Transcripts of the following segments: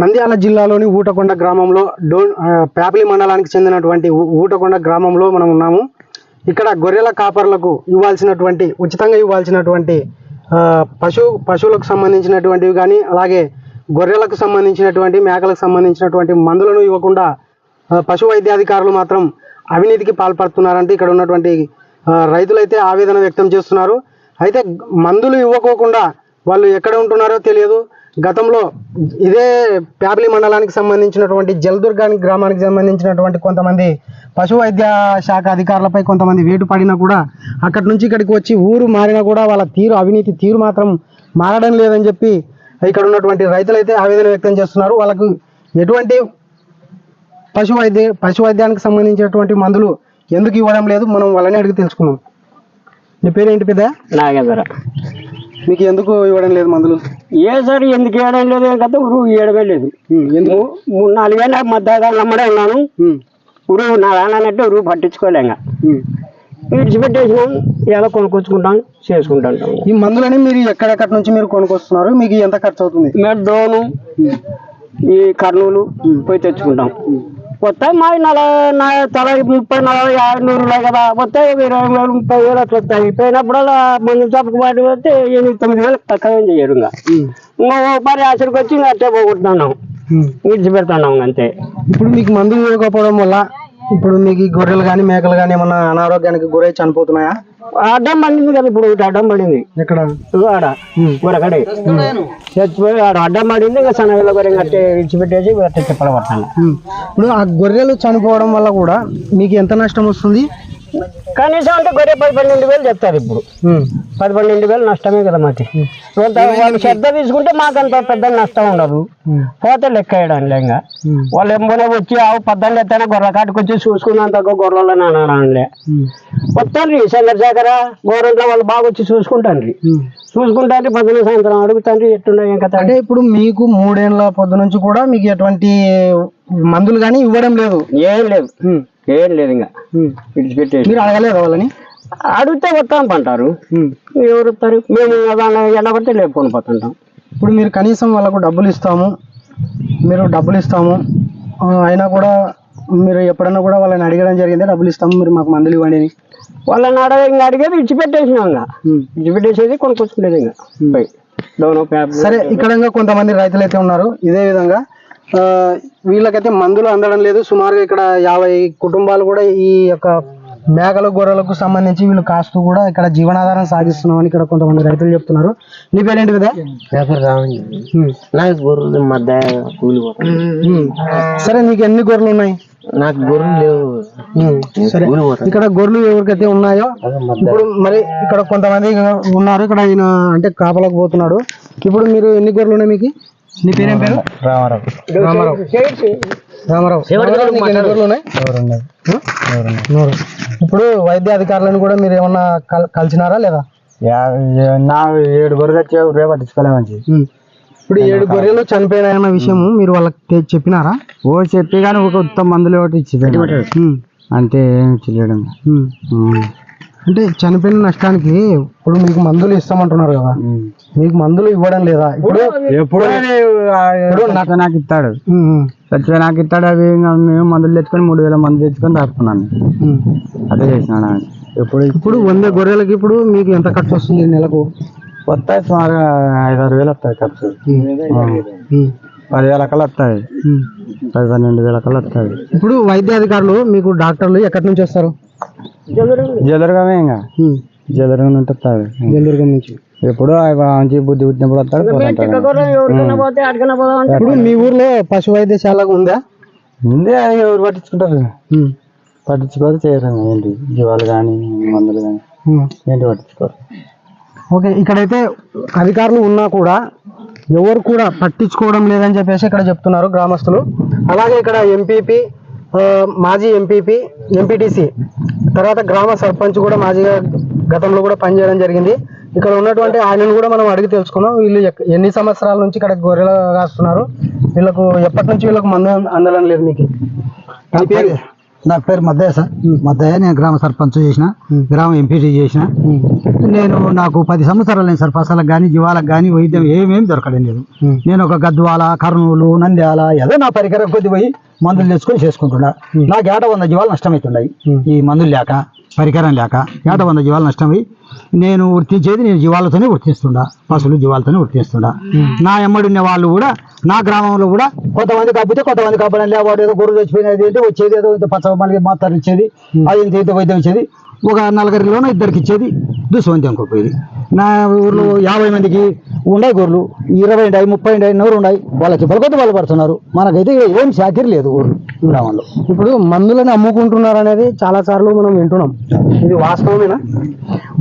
నంద్యాల జిల్లాలోని ఊటకొండ గ్రామంలో డోన్ పేపలి మండలానికి చెందినటువంటి ఊటకొండ గ్రామంలో మనం ఉన్నాము. ఇక్కడ గొర్రెల కాపర్లకు ఇవ్వాల్సినటువంటి ఉచితంగా ఇవ్వాల్సినటువంటి పశు పశువులకు సంబంధించినటువంటివి కానీ అలాగే గొర్రెలకు సంబంధించినటువంటి మేకలకు సంబంధించినటువంటి మందులను ఇవ్వకుండా పశు వైద్యాధికారులు మాత్రం అవినీతికి పాల్పడుతున్నారంటే ఇక్కడ ఉన్నటువంటి రైతులైతే ఆవేదన వ్యక్తం చేస్తున్నారు. అయితే మందులు ఇవ్వకోకుండా వాళ్ళు ఎక్కడ ఉంటున్నారో తెలియదు. గతంలో ఇదే ప్యాపిలి మండలానికి సంబంధించినటువంటి జలదుర్గానికి గ్రామానికి సంబంధించినటువంటి కొంతమంది పశు వైద్య శాఖ అధికారులపై కొంతమంది వేటు పడినా కూడా అక్కడి నుంచి ఇక్కడికి వచ్చి ఊరు మారినా కూడా వాళ్ళ తీరు అవినీతి తీరు మాత్రం మారడం లేదని చెప్పి ఇక్కడ ఉన్నటువంటి రైతులైతే ఆవేదన వ్యక్తం చేస్తున్నారు. వాళ్ళకు ఎటువంటి పశు వైద్య పశు వైద్యానికి సంబంధించినటువంటి మందులు ఎందుకు ఇవ్వడం లేదు? మనం వాళ్ళని అడిగి తెలుసుకున్నాం నీ పేరేంటి పెద్ద? నాగేంద్ర మీకు ఎందుకు ఇవ్వడం లేదు మందులు? ఏ సార్ ఎందుకు ఏడం లేదు? కదా ఊరు ఏడమే లేదు. ఎందుకు? మూడు నాలుగేళ్ళ మధ్య నమ్మడే ఉన్నాను. ఊరు నా నాన్నంటే ఊరు పట్టించుకోలేక. విడిచిపెట్టేసినాం ఎలా కొనుక్కొచ్చుకుంటాం చేసుకుంటాం. ఈ మందులని మీరు ఎక్కడెక్కడి నుంచి మీరు కొనుక్కొస్తున్నారు? మీకు ఎంత ఖర్చు అవుతుంది మేము డోను ఈ కర్నూలు పోయి తెచ్చుకుంటాం. వస్తాయి మా నల నా తల ముప్పై నలభై యాభై నూరులే కదా. వస్తాయి ఒక ఇరవై వేలు ముప్పై వేలు అట్లా వస్తాయి. పోయినప్పుడల్లా మందు చప్పకు పాటు వస్తే ఎనిమిది తొమ్మిది వేలు తక్కువ చేయరు ఇంకా. ఇంకా పరి ఆశలకు వచ్చి ఇంకా అట్టే పోగొట్టున్నాం. విడిచిపెడుతున్నాం అంతే. ఇప్పుడు మీకు మందులు ఇవ్వకపోవడం వల్ల ఇప్పుడు మీకు ఈ గొర్రెలు కానీ మేకలు కానీ ఏమన్నా అనారోగ్యానికి గురై చనిపోతున్నాయా? అడ్డం పడింది కదా ఇప్పుడు ఇటు అడ్డం పడింది. ఎక్కడ? ఆడ ఊరకడే. చచ్చిపోయి ఆడ అడ్డం పడింది ఇంకా సన్నగిల్ల గొర్రె అట్టే విడిచిపెట్టేసి అట్టే చెప్పడబడతాను ఉమ్. ఇప్పుడు ఆ గొర్రెలు చనిపోవడం వల్ల కూడా మీకు ఎంత నష్టం వస్తుంది? కనీసం అంటే గొర్రె పది పన్నెండు వేలు చెప్తారు ఇప్పుడు. పది పన్నెండు వేలు నష్టమే కదా మాకు. వాళ్ళు శ్రద్ధ తీసుకుంటే మాకంత పెద్ద నష్టం ఉండదు. పోతే లెక్క వేయడానికి ఇంకా వాళ్ళు ఎంబనే వచ్చి ఆవు పద్దెనిమిది ఎత్తైనా గొర్రెల కాటికి వచ్చి చూసుకున్నంత గొర్రెలని అనడంలే ఉమ్, వస్తాను చంద్రశేఖర గోరంట్లో వాళ్ళు బాగా వచ్చి చూసుకుంటాను ఉమ్. చూసుకుంటాను పొద్దున సాయంత్రం అడుగుతాను ఎట్టున్నాయి కథ అంటే ఇప్పుడు మీకు మూడేళ్ళ పొద్దు నుంచి కూడా మీకు ఎటువంటి మందులు కానీ ఇవ్వడం లేదు. ఏం లేదు. ఏం లేదు ఇంకా. విడిచిపెట్టేసి. మీరు అడగలేదు వాళ్ళని? అడిగితే వస్తాం అంటారు ఉమ్. ఎవరు వస్తారు? మేము దాన్ని ఎండబడితే లేపుకొని పోతుంటాం. ఇప్పుడు మీరు కనీసం వాళ్ళకు డబ్బులు ఇస్తాము మీరు డబ్బులు ఇస్తాము అయినా కూడా మీరు ఎప్పుడైనా కూడా వాళ్ళని అడగడం జరిగింది డబ్బులు ఇస్తాము మీరు మాకు మందులు ఇవ్వండి అని. వాళ్ళని అడగ ఇంకా అడిగేది విడిచిపెట్టేసినాం ఇంకా. ఉమ్. విడిచిపెట్టేసేది కొనుక్కొచ్చుకునేది ఇంకా. డౌన్ సరే ఇక్కడ ఇంకా కొంతమంది రైతులు అయితే ఉన్నారు. ఇదే విధంగా వీళ్ళకైతే మందులు అందడం లేదు. సుమారుగా ఇక్కడ యాభై కుటుంబాలు కూడా ఈ యొక్క మేకలు గొర్రెలకు సంబంధించి వీళ్ళు కాస్తూ కూడా ఇక్కడ జీవనాధారం సాగిస్తున్నామని ఇక్కడ కొంతమంది రైతులు చెప్తున్నారు. నీ పేరేంటి కదా పేపర్ నాకు గొర్రెలు మధ్య కూలిపోతాయి సరే నీకు ఎన్ని గొర్రెలు ఉన్నాయి? నాకు గొర్రెలు లేవు. ఇక్కడ గొర్రెలు ఎవరికైతే ఉన్నాయో ఇప్పుడు మరి ఇక్కడ కొంతమంది ఉన్నారు. ఇక్కడ ఈయన అంటే కాపలకు పోతున్నాడు. ఇప్పుడు మీరు ఎన్ని గొర్రెలు ఉన్నాయి మీకు? నీ పేరేం పేరు? రామారావు. రామారావు. రామారావు? నూరు. ఇప్పుడు వైద్య అధికారులను కూడా మీరు ఏమన్నా కల్- కలిసినారా లేదా? నా ఏడు గొర్రెలు వచ్చి రేపు పట్టించుకోలేమంచి ఉం. ఇప్పుడు ఏడు గొర్రెలు చనిపోయినాయన్న విషయం మీరు వాళ్ళకి చెప్పినారా? ఓ చెప్పి కానీ ఒక ఉత్తమ మందులు ఒకటి ఇచ్చి. అంతే ఏమి చేయడం. అంటే చనిపోయిన నష్టానికి ఇప్పుడు మీకు మందులు ఇస్తామంటున్నారు కదా. మీకు మందులు ఇవ్వడం లేదా? ఇప్పుడు ఎప్పుడు ఇప్పుడు నాకు ఇస్తాడు. చచ్చిపోయి నాకు ఇస్తాడు అవి మేము మందులు తెచ్చుకొని మూడు వేల మంది తెచ్చుకొని దాచుకున్నాను. అదే చేసినాడు ఆయన. ఎప్పుడు ఇప్పుడు వంద గొర్రెలకి ఇప్పుడు మీకు ఎంత ఖర్చు వస్తుంది నెలకు? వస్తాయి సుమారుగా ఐదు ఆరు వేలు వస్తాయి ఖర్చు. పదివేల కల్లా వస్తాయి. పది పన్నెండు వేల కల్లా వస్తాయి. ఇప్పుడు వైద్య అధికారులు మీకు డాక్టర్లు ఎక్కడి నుంచి వస్తారు? జదరగానే ఇంకా. ఉం. జదరగా నుండి వస్తాయి జలదుర్గం నుంచి. ఎప్పుడు అవి మంచి బుద్ధి పుట్టినప్పుడు వస్తాడు పోతుంటాడు. ఇప్పుడు మీ ఊర్లో పశు వైద్యశాల ఉందా ముందే అది ఎవరు పట్టించుకుంటారు? పట్టించుకోరు చేయరు ఏంటి? జీవాలు కానీ మందులు కానీ. ఏంటి పట్టించుకోరు? ఓకే ఇక్కడైతే అధికారులు ఉన్నా కూడా ఎవరు కూడా పట్టించుకోవడం లేదని చెప్పేసి ఇక్కడ చెప్తున్నారు గ్రామస్తులు. అలాగే ఇక్కడ ఎంపీపీ మాజీ ఎంపీపీ ఎంపీటీసీ తర్వాత గ్రామ సర్పంచ్ కూడా మాజీగా గతంలో కూడా పనిచేయడం జరిగింది. ఇక్కడ ఉన్నటువంటి ఆయనను కూడా మనం అడిగి తెలుసుకున్నాం. వీళ్ళు ఎన్ని సంవత్సరాల నుంచి ఇక్కడ గొర్రెలు కాస్తున్నారు? వీళ్ళకు ఎప్పటి నుంచి వీళ్ళకు మందు అందడం లేదు మీకు? నా పేరు మద్దయ్య సార్. మద్దయ్య నేను గ్రామ సర్పంచ్ చేసిన గ్రామ ఎంపీటీ చేసిన. నేను నాకు పది సంవత్సరాలు నేను సార్ పసలకు కానీ జీవాలకు కానీ వైద్యం ఏమేమి దొరకడం లేదు. నేను ఒక గద్వాల కర్నూలు నంద్యాల ఏదో నా పరికరం కొద్ది పోయి మందులు తెచ్చుకొని చేసుకుంటున్నా. నాకు ఏట వంద జీవాలు నష్టమవుతున్నాయి. ఈ మందులు లేక. పరికరం లేక ఏట వంద జీవాలు నష్టమై నేను వృత్తించేది నేను జీవాలతోనే వృత్తిస్తుండా పశువులు జీవాలతోనే వృత్తిస్తుండా. నా ఎమ్మడి ఉన్న వాళ్ళు కూడా నా గ్రామంలో కూడా కొంతమంది కాకపోతే కొంతమంది కాపాడని వాడు ఏదో గొర్రెలు చచ్చిపోయినది ఏంటి వచ్చేది ఏదో ఇంత పచ్చ మళ్ళీ మాత్రం ఇచ్చేది అది ఇంత ఇంత వైద్యం ఇచ్చేది. ఒక నలుగురిలోనూ ఇద్దరికి ఇచ్చేది దుస్వంతం కోపోయేది నా ఊర్లో యాభై మందికి ఉన్నాయి గొర్రెలు ఇరవై ఉన్నాయి ముప్పై ఉన్నాయి నూరు ఉన్నాయి వాళ్ళకి పలుకొద్దు వాళ్ళు పడుతున్నారు. మనకైతే ఏం చాకిరి లేదు ఊరు గ్రామంలో. ఇప్పుడు మందులను అమ్ముకుంటున్నారు అనేది చాలా సార్లు మనం వింటున్నాం. ఇది వాస్తవమేనా?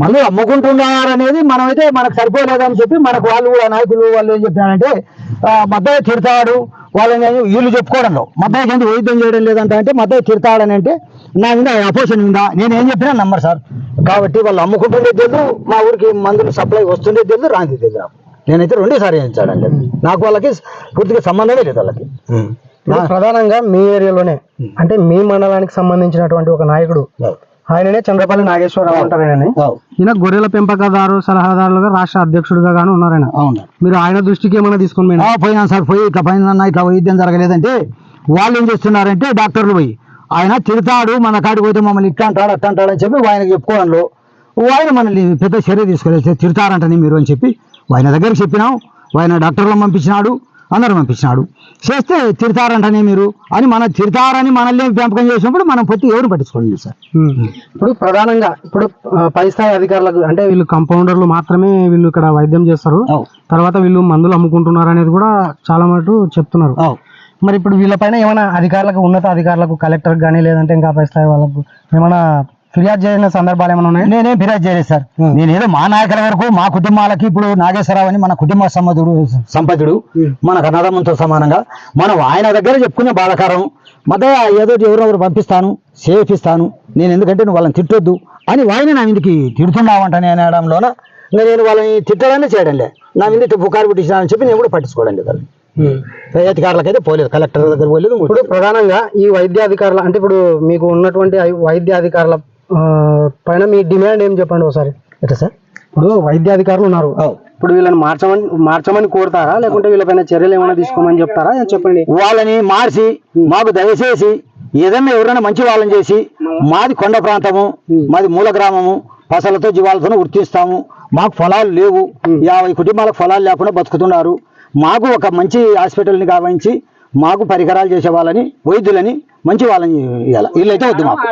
మళ్ళీ అమ్ముకుంటున్నారు అనేది మనమైతే మనకు సరిపోలేదని చెప్పి మనకు వాళ్ళు కూడా నాయకులు వాళ్ళు ఏం చెప్తున్నారంటే ఆ, మద్దయ్య తిడతాడు వాళ్ళని వీళ్ళు చెప్పుకోవడంలో మద్దయ్యకి ఎందుకు వైద్యం చేయడం లేదంట అంటే మద్దయ్య తిడతాడని అంటే నా మీద అపోషన్ ఉందా? నేను ఏం చెప్పినా నమ్మరు సార్. కాబట్టి వాళ్ళు అమ్ముకుంటుండే తెలుసు మా ఊరికి మందులు సప్లై వస్తుండే తెలుసు రాంది తెలుసు. నేనైతే రెండేసారి చేయించాడండి నాకు వాళ్ళకి పూర్తిగా సంబంధమే లేదు వాళ్ళకి. ప్రధానంగా మీ ఏరియాలోనే అంటే మీ మండలానికి సంబంధించినటువంటి ఒక నాయకుడు ఆయననే చంద్రపల్లి నాగేశ్వరరావు ఆయనని. ఈయన గొర్రెల పెంపకదారు సలహాదారులుగా రాష్ట్ర అధ్యక్షుడిగా గాను ఉన్నారు ఆయన అవును. మీరు ఆయన దృష్టికి ఏమైనా తీసుకొని పోయినా? సార్ పోయి ఇట్లా పోయినా ఇట్లా వైద్యం జరగలేదంటే వాళ్ళు ఏం చేస్తున్నారంటే డాక్టర్లు పోయి ఆయన తిడతాడు మన కాడికి పోతే మమ్మల్ని ఇట్లా అంటాడు అట్లా అంటాడు అని చెప్పి ఆయన చెప్పుకోవడంలో ఆయన మనల్ని పెద్ద చర్య తీసుకోలేదు. తిడతారంటని మీరు అని చెప్పి ఆయన దగ్గరికి చెప్పినాం. ఆయన డాక్టర్లను పంపించినాడు. అందరూ పంపించినాడు. చేస్తే తిడతారంటనే మీరు. అని మన తిడతారని మనల్ని పెంపకం చేసినప్పుడు మనం పొత్తి ఎవరు పట్టించుకోండి సార్. ఇప్పుడు ప్రధానంగా ఇప్పుడు పై స్థాయి అధికారులకు అంటే వీళ్ళు కంపౌండర్లు మాత్రమే వీళ్ళు ఇక్కడ వైద్యం చేస్తారు. తర్వాత వీళ్ళు మందులు అమ్ముకుంటున్నారు అనేది కూడా చాలా మటు చెప్తున్నారు. మరి ఇప్పుడు వీళ్ళపైన ఏమైనా అధికారులకు ఉన్నత అధికారులకు కలెక్టర్ కానీ లేదంటే ఇంకా పై స్థాయి వాళ్ళకు ఏమైనా ఫిర్యాదు చేసిన సందర్భాలు ఏమైనా ఉన్నాయా? నేనేం ఫిర్యాదు చేయలేదు సార్. నేను ఏదో మా నాయకుల వరకు మా కుటుంబాలకి ఇప్పుడు నాగేశ్వరరావు అని మన కుటుంబ సంపదుడు సంపదుడు మన కన్నదమ్మంతో సమానంగా మనం ఆయన దగ్గర చెప్పుకునే బాధకారం మధ్య ఏదో ఎవరెవరు పంపిస్తాను సేఫ్ ఇస్తాను నేను ఎందుకంటే నువ్వు వాళ్ళని తిట్టొద్దు అని ఆయన నా మీదకి తిడుతున్నావంట నేను అనడంలోన నేను వాళ్ళని తిట్టడాన్ని చేయడంలే. నా మీద పుకారు పుట్టించానని చెప్పి నేను కూడా పట్టించుకోవడం లేదు అధికారులకైతే పోలేదు కలెక్టర్ దగ్గర పోలేదు ఇప్పుడు ప్రధానంగా ఈ వైద్య అధికారుల అంటే ఇప్పుడు మీకు ఉన్నటువంటి ఐ- వైద్య అధికారుల ఆ, పైన మీ డిమాండ్ ఏం చెప్పండి ఒకసారి? ఎట్లా సార్? ఇప్పుడు వైద్య అధికారులు ఉన్నారు. ఇప్పుడు వీళ్ళని మార్చమని మార్చమని కోరుతారా? లేకుంటే వీళ్ళపైన చర్యలు ఏమైనా తీసుకోమని చెప్తారా? ఏం చెప్పండి? వాళ్ళని మార్చి మాకు దయచేసి ఏదైనా ఎవరైనా మంచి వాళ్ళని చేసి మాది కొండ ప్రాంతము మాది మూల గ్రామము పసలతో జీవాలతో గుర్తిస్తాము. మాకు ఫలాలు లేవు. యాభై కుటుంబాలకు ఫలాలు లేకుండా బతుకుతున్నారు. మాకు ఒక మంచి హాస్పిటల్ని గావించి మాకు పరికరాలు చేసే వాళ్ళని వైద్యులని మంచి వాళ్ళని ఇవ్వాలి వీళ్ళైతే వద్దు మాకు.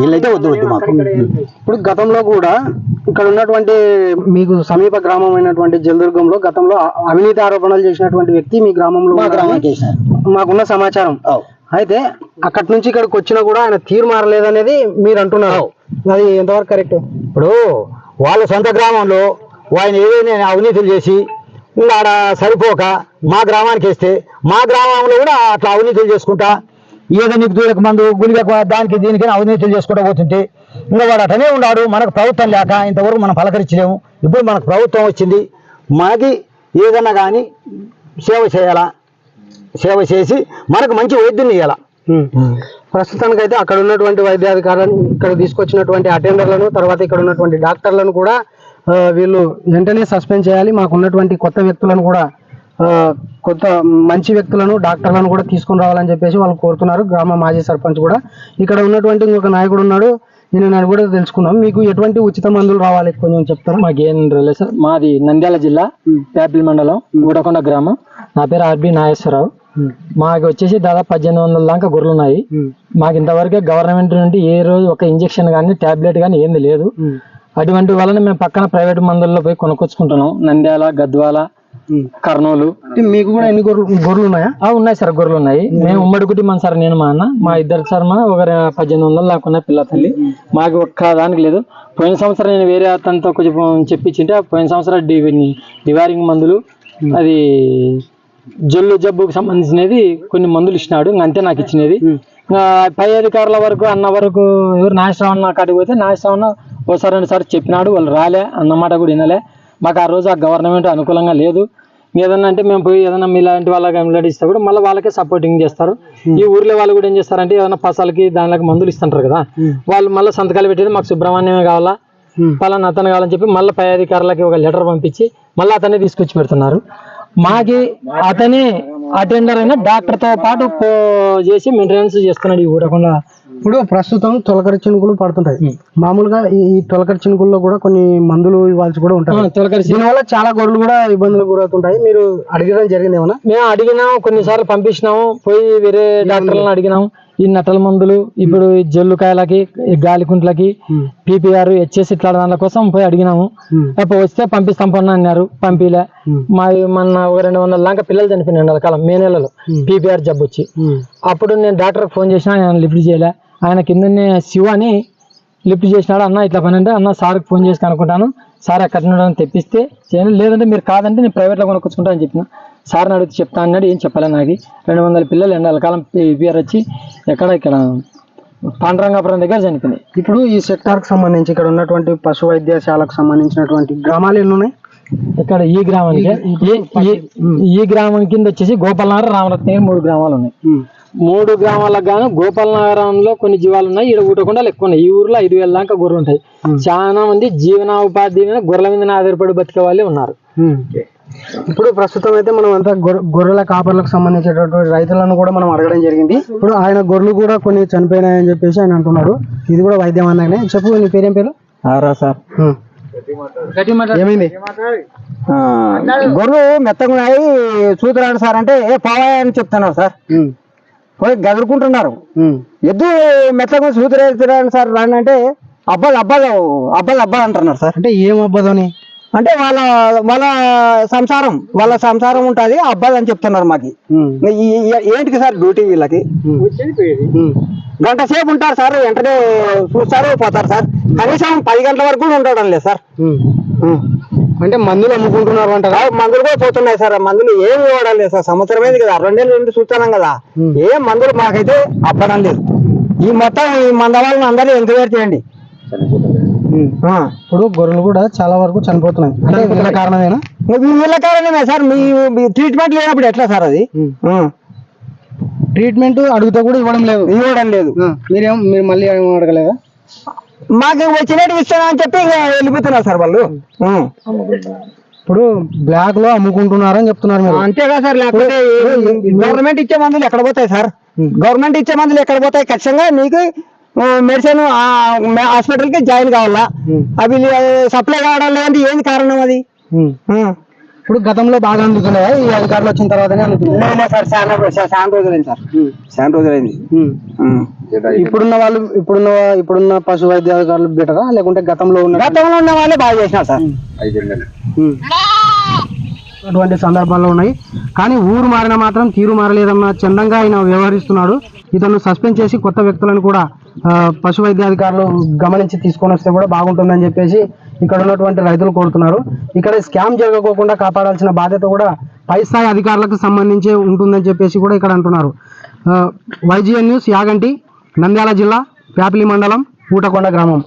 వీళ్ళైతే వద్దు వద్దు మాకు. ఇప్పుడు గతంలో కూడా ఇక్కడ ఉన్నటువంటి మీకు సమీప గ్రామం అయినటువంటి జలదుర్గంలో గతంలో అవినీతి ఆరోపణలు చేసినటువంటి వ్యక్తి మీ గ్రామంలో మాకున్న సమాచారం. అయితే అక్కడి నుంచి ఇక్కడికి వచ్చినా కూడా ఆయన తీరు మారలేదనేది మీరు అంటున్నారు. అది ఎంతవరకు కరెక్ట్? ఇప్పుడు వాళ్ళ సొంత గ్రామంలో ఆయన ఏదైనా అవినీతులు చేసి ఆడ సరిపోక మా గ్రామానికి వేస్తే మా గ్రామంలో కూడా అట్లా అవినీతులు చేసుకుంటా ఏదో నీకు దూరకు మందు గులిక దానికి దీనికి అవినీతులు చేసుకుంటా పోతుంటే ఇంకా వాడు అటనే ఉన్నాడు మనకు ప్రభుత్వం లేక ఇంతవరకు మనం పలకరించలేము. ఇప్పుడు మనకు ప్రభుత్వం వచ్చింది మనకి ఏదన్నా కానీ సేవ చేయాలా? సేవ చేసి మనకు మంచి వైద్యుని ఇవ్వాలా ప్రస్తుతానికైతే అక్కడ ఉన్నటువంటి వైద్యాధికారులను ఇక్కడ తీసుకొచ్చినటువంటి అటెండర్లను తర్వాత ఇక్కడ ఉన్నటువంటి డాక్టర్లను కూడా వీళ్ళు వెంటనే సస్పెండ్ చేయాలి. మాకు ఉన్నటువంటి కొత్త వ్యక్తులను కూడా కొత్త మంచి వ్యక్తులను డాక్టర్లను కూడా తీసుకొని రావాలని చెప్పేసి వాళ్ళు కోరుతున్నారు. గ్రామ మాజీ సర్పంచ్ కూడా. ఇక్కడ ఉన్నటువంటి ఇంకొక నాయకుడు ఉన్నాడు. నేను కూడా తెలుసుకున్నాం మీకు ఎటువంటి ఉచిత మందులు రావాలి కొంచెం చెప్తారా? మాకేం రాలేదు సార్. మాది నంద్యాల జిల్లా ప్యాపిల్ మండలం గూడకొండ గ్రామం. నా పేరు ఆర్బి నాగేశ్వరరావు. మాకు వచ్చేసి దాదాపు పద్దెనిమిది వందల దాకా గొర్రెలు ఉన్నాయి మాకు ఇంతవరకు గవర్నమెంట్ నుండి ఏ రోజు ఒక ఇంజెక్షన్ కానీ టాబ్లెట్ కానీ ఏంది లేదు. అటువంటి వలన మేము పక్కన ప్రైవేట్ మందుల్లో పోయి కొనుక్కొచ్చుకుంటున్నాం. నంద్యాల గద్వాల కర్నూలు. మీకు కూడా ఎన్ని గొర్రెలు గొర్రెలు ఉన్నాయా? ఉన్నాయి సార్ గొర్రెలు ఉన్నాయి. మేము ఉమ్మడి కుటుంబం సార్ నేను మా అన్న. మా ఇద్దరు సార్ మా ఒక పద్దెనిమిది వందలు దాకా పిల్ల తల్లి. మాకు ఒక్క దానికి లేదు. పోయిన సంవత్సరం నేను వేరే అతనితో కొంచెం చెప్పించింటే పోయిన సంవత్సరం డివారింగ్ మందులు అది జొల్లు జబ్బుకు సంబంధించినది కొన్ని మందులు ఇచ్చినాడు అంతే నాకు ఇచ్చినది. ఇంకా పై అధికారుల వరకు అన్న వరకు ఎవరు నాగేశ్వరరావు కాడికి పోతే నాగేశ్వరరావు ఒకసారి రెండు సార్లు చెప్పినాడు వాళ్ళు రాలే అన్నమాట కూడా వినలే. మాకు ఆ రోజు ఆ గవర్నమెంట్ అనుకూలంగా లేదు. ఏదన్నా అంటే మేము పోయి ఏదైనా ఇలాంటి వాళ్ళకి ఎంబ్లాడ్ ఇస్తే కూడా మళ్ళీ వాళ్ళకే సపోర్టింగ్ చేస్తారు. ఈ ఊర్లో వాళ్ళు కూడా ఏం చేస్తారంటే ఏదైనా పసాలకి దానిలోకి మందులు ఇస్తుంటారు కదా. వాళ్ళు మళ్ళీ సంతకాలు పెట్టేది మాకు సుబ్రహ్మణ్యమే కావాలా. పలానా అతను కావాలని చెప్పి మళ్ళీ పై అధికారులకి ఒక లెటర్ పంపించి మళ్ళీ అతనే తీసుకొచ్చి పెడుతున్నారు. మాకి అతనే అటెండర్ అయిన డాక్టర్తో పాటు చేసి మెయింటెనెన్స్ చేస్తున్నాడు ఈ ఊరకుండా. ఇప్పుడు ప్రస్తుతం తొలకరి చినుకులు పడుతుంటాయి. మామూలుగా ఈ తొలకరి చినుకుల్లో కూడా కొన్ని మందులు ఇవ్వాల్సి కూడా ఉంటాయి తొలకరి దీనివల్ల చాలా గొర్రెలు కూడా ఇబ్బందులు గురవుతుంటాయి. మీరు అడగడం జరిగింది ఏమన్నా మేము అడిగినాము కొన్నిసార్లు పంపించినాము పోయి వేరే డాక్టర్లను అడిగినాము. ఈ నట్టల మందులు ఇప్పుడు ఈ జల్లుకాయలకి గాలికుంట్లకి పీపీఆర్ హెచ్ఎస్ ఇట్లా దాని కోసం పోయి అడిగినాము. అప్పుడు వస్తే పంపిస్తాం పన్ను అన్నారు పంపిలే. మా మొన్న ఒక రెండు వందల దాకా పిల్లలు చనిపోయినాయి కాలం మే నెలలో పీపీఆర్ జబ్బు వచ్చి. అప్పుడు నేను డాక్టర్కి ఫోన్ చేసినా ఆయన లిఫ్ట్ చేయలే. ఆయన కిందనే శివ అని లిఫ్ట్ చేసినాడు అన్న ఇట్లా పని అంటే అన్న సార్కి ఫోన్ చేసి కనుక్కుంటాను. సార్ ఎక్కడ నుండి తెప్పిస్తే చేయను. లేదంటే మీరు కాదంటే నేను ప్రైవేట్లో కొనుక్కొచ్చుకుంటా అని చెప్పిన. సార్ని అడిగితే చెప్తా అన్నాడు ఏం చెప్పలే నాకు. రెండు వందల పిల్లలు ఎండాకాలం పీపీఆర్ వచ్చి ఎక్కడ ఇక్కడ పాండురంగాపురం దగ్గర చనిపోయింది ఇప్పుడు ఈ సెక్టార్కి సంబంధించి ఇక్కడ ఉన్నటువంటి పశు వైద్యశాలకు సంబంధించినటువంటి గ్రామాలు ఎన్ని ఉన్నాయి? ఇక్కడ ఈ గ్రామానికి ఈ- గ్రామం కింద వచ్చేసి గోపాలనగర్ రామరత్న మూడు గ్రామాలు ఉన్నాయి. మూడు గ్రామాలకు గాను గోపాల నగరంలో కొన్ని జీవాలు ఉన్నాయి. ఇక్కడ ఊటకుండా ఎక్కువ ఉన్నాయి. ఈ ఊర్లో ఐదు వేల దాకా గొర్రెలు ఉంటాయి. చాలా మంది జీవనోపాధి మీద గొర్రెల మీద ఆధారపడి బతికే వాళ్ళే ఉన్నారు. ఇప్పుడు ప్రస్తుతం అయితే మనం అంతా గొర్రె- గొర్రెల కాపర్లకు సంబంధించినటువంటి రైతులను కూడా మనం అడగడం జరిగింది. ఇప్పుడు ఆయన గొర్రెలు కూడా కొన్ని చనిపోయినాయని చెప్పేసి ఆయన అంటున్నాడు. ఇది కూడా వైద్యం అన్నాయనే చెప్పు నీ పేరేం పేరు? సార్. ఉం. ఏమైంది? గొర్రెలు మెత్తగా ఉన్నాయి చూతురాడు సార్ అంటే ఏ పోవాయి అని చెప్తున్నారు సార్. పోయి గదురుకుంటున్నారు. ఎద్దు మెత్తగా చూతురాడు సార్ రాని అంటే అబ్బాలు అబ్బాలు అబ్బాలు అబ్బాలు అంటున్నారు సార్. అంటే ఏం అవ్వదని అంటే వాళ్ళ వాళ్ళ సంసారం వాళ్ళ సంసారం ఉంటుంది అబ్బాయి అని చెప్తున్నారు మాకి. ఏంటికి సార్ డ్యూటీ వీళ్ళకి? గంట సేపు ఉంటారు సార్ వెంటనే చూస్తారు పోతారు సార్. కనీసం పది గంటల వరకు కూడా ఉండడం లేదు సార్. అంటే మందులు అమ్ముకుంటున్నారు అంటారా? మందులు కూడా పోతున్నాయి సార్. మందులు ఏం ఇవ్వడం లేదు సార్. సంవత్సరమైంది కదా రెండేళ్ళ నుండి చూస్తున్నాం కదా. ఏం మందులు మాకైతే అప్పడం లేదు. ఈ మొత్తం ఈ మంద వాళ్ళని అందరూ ఎంక్వైరీ చేయండి. ఇప్పుడు గొర్రెలు కూడా చాలా వరకు చనిపోతున్నాయి. అంటే వీళ్ళ కారణమేనా? మీ వీళ్ళ కారణమే సార్ మీ ట్రీట్మెంట్ లేనప్పుడు ఎట్లా సార్ అది. ట్రీట్మెంట్ అడిగితే కూడా ఇవ్వడం లేదు. ఇవ్వడం లేదు. మీరేం మీరు మళ్ళీ అడగలేదా? మాకు వచ్చినట్టు ఇస్తానని చెప్పి ఇక వెళ్ళిపోతున్నారు సార్ వాళ్ళు. ఇప్పుడు బ్లాక్లో అమ్ముకుంటున్నారని చెప్తున్నారు మీరు. అంతేగా సార్ లేకపోతే గవర్నమెంట్ ఇచ్చే మందులు ఎక్కడ పోతాయి సార్? గవర్నమెంట్ ఇచ్చే మందులు ఎక్కడ పోతాయి? ఖచ్చితంగా నీకు మెడిసిన్ హాస్పిటల్కి జాయిన్ కావాలా? అవి సప్లై కావడం లేదంటే ఏంది కారణం అది. ఇప్పుడు గతంలో బాగా అందుతున్నాయా? ఈ అధికారులు వచ్చిన తర్వాతనే సార్ చాలా రోజు- చాలా రోజులైంది సార్. చాలా రోజులైంది. ఇప్పుడున్న వాళ్ళు ఇప్పుడున్న ఇప్పుడున్న పశు వైద్య అధికారులు బెటరా? లేకుంటే గతంలో ఉన్న గతంలో ఉన్న వాళ్ళే బాగా చేసినారు సార్. అటువంటి సందర్భాల్లో ఉన్నాయి. కానీ ఊరు మారిన మాత్రం తీరు మారలేదన్న చందంగా ఆయన వ్యవహరిస్తున్నాడు. ఇతను సస్పెండ్ చేసి కొత్త వ్యక్తులను కూడా పశు వైద్యాధికారులు గమనించి తీసుకొని వస్తే కూడా బాగుంటుందని చెప్పేసి ఇక్కడ ఉన్నటువంటి రైతులు కోరుతున్నారు. ఇక్కడ స్కామ్ జరగకోకుండా కాపాడాల్సిన బాధ్యత కూడా పై స్థాయి అధికారులకు సంబంధించి ఉంటుందని చెప్పేసి కూడా ఇక్కడ అంటున్నారు. వైజిఎన్ న్యూస్ యాగంటి నంద్యాల జిల్లా ప్యాపిలి మండలం ఊటకొండ గ్రామం.